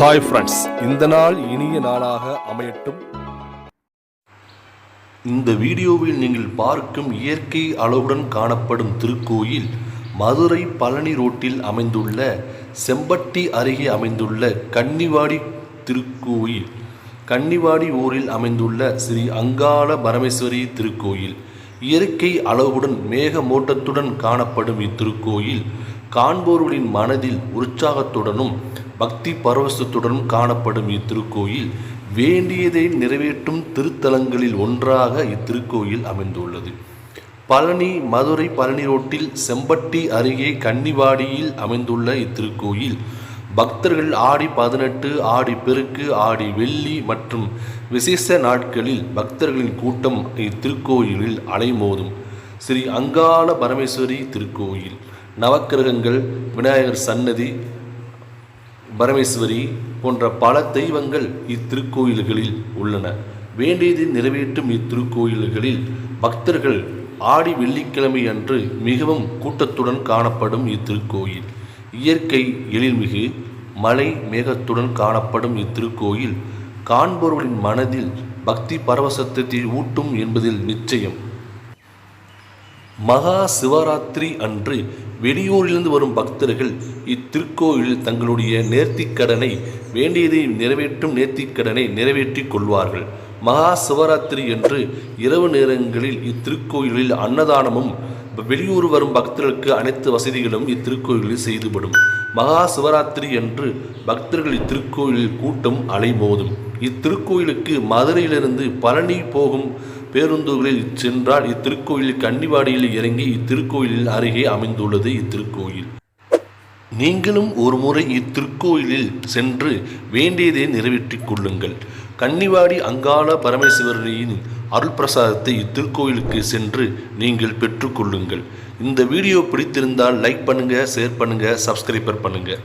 Hi friends இந்த நாள் இனிய நாளாக அமையட்டும். இந்த வீடியோவில் நீங்கள் பார்க்கும் இயற்கை அளவுடன் காணப்படும் திருக்கோயில் மதுரை பழனி ரோட்டில் அமைந்துள்ள செம்பட்டி அருகே அமைந்துள்ள கன்னிவாடி திருக்கோயில். கன்னிவாடி ஊரில் அமைந்துள்ள ஸ்ரீ அங்காள பரமேஸ்வரி திருக்கோயில். இயற்கை அளவுடன் மேகமோட்டத்துடன் காணப்படும் இத்திருக்கோயில் காண்போர்களின் மனதில் உற்சாகத்துடனும் பக்தி பரவசத்துடன் காணப்படும் இத்திருக்கோயில் வேண்டியதை நிறைவேற்றும் திருத்தலங்களில் ஒன்றாக இத்திருக்கோயில் அமைந்துள்ளது. பழனி மதுரை பழனி ரோட்டில் செம்பட்டி அருகே கன்னிவாடியில் அமைந்துள்ள இத்திருக்கோயில் பக்தர்கள் ஆடி பதினெட்டு ஆடி பெருக்கு ஆடி வெள்ளி மற்றும் விசேஷ நாட்களில் பக்தர்களின் கூட்டம் இத்திருக்கோயிலில் அலைமோதும். ஸ்ரீ அங்காள பரமேஸ்வரி திருக்கோயில் நவக்கிரகங்கள் விநாயகர் சன்னதி பரமேஸ்வரி போன்ற பல தெய்வங்கள் இத்திருக்கோயில்களில் உள்ளன. வேண்டியதை நிறைவேற்றும் இத்திருக்கோயில்களில் பக்தர்கள் ஆடி வெள்ளிக்கிழமை அன்று மிகவும் கூட்டத்துடன் காணப்படும் இத்திருக்கோயில். இயற்கை எழில்மிகு மலை மேகத்துடன் காணப்படும் இத்திருக்கோயில் காண்பவர்களின் மனதில் பக்தி பரவசத்தை ஊட்டும் என்பதில் நிச்சயம். மகா சிவராத்திரி அன்று வெளியூரிலிருந்து வரும் பக்தர்கள் இத்திருக்கோயிலில் தங்களுடைய நேர்த்திக்கடனை வேண்டியதை நிறைவேற்றும் நேர்த்திக்கடனை நிறைவேற்றி கொள்வார்கள். மகா சிவராத்திரி என்று இரவு நேரங்களில் இத்திருக்கோயிலில் அன்னதானமும் வெளியூர் வரும் பக்தர்களுக்கு அனைத்து வசதிகளும் இத்திருக்கோயிலில் செய்துபடும். மகா சிவராத்திரி என்று பக்தர்கள் இத்திருக்கோயிலில் கூட்டம் அலைமோதும் இத்திருக்கோயிலுக்கு மதுரையிலிருந்து பழனி போகும் பேருந்துகளில் சென்றால் இத்திருக்கோயில் கன்னிவாடியில் இறங்கி இத்திருக்கோயிலில் அருகே அமைந்துள்ளது இத்திருக்கோயில். நீங்களும் ஒரு முறை இத்திருக்கோயிலில் சென்று வேண்டியதை நிறைவேற்றிக் கொள்ளுங்கள். கன்னிவாடி அங்காள பரமேஸ்வரியின் அருள் பிரசாதத்தை இத்திருக்கோயிலுக்கு சென்று நீங்கள் பெற்றுக்கொள்ளுங்கள் இந்த வீடியோ பிடித்திருந்தால் லைக் பண்ணுங்கள் ஷேர் பண்ணுங்கள் சப்ஸ்கிரைபர் பண்ணுங்கள்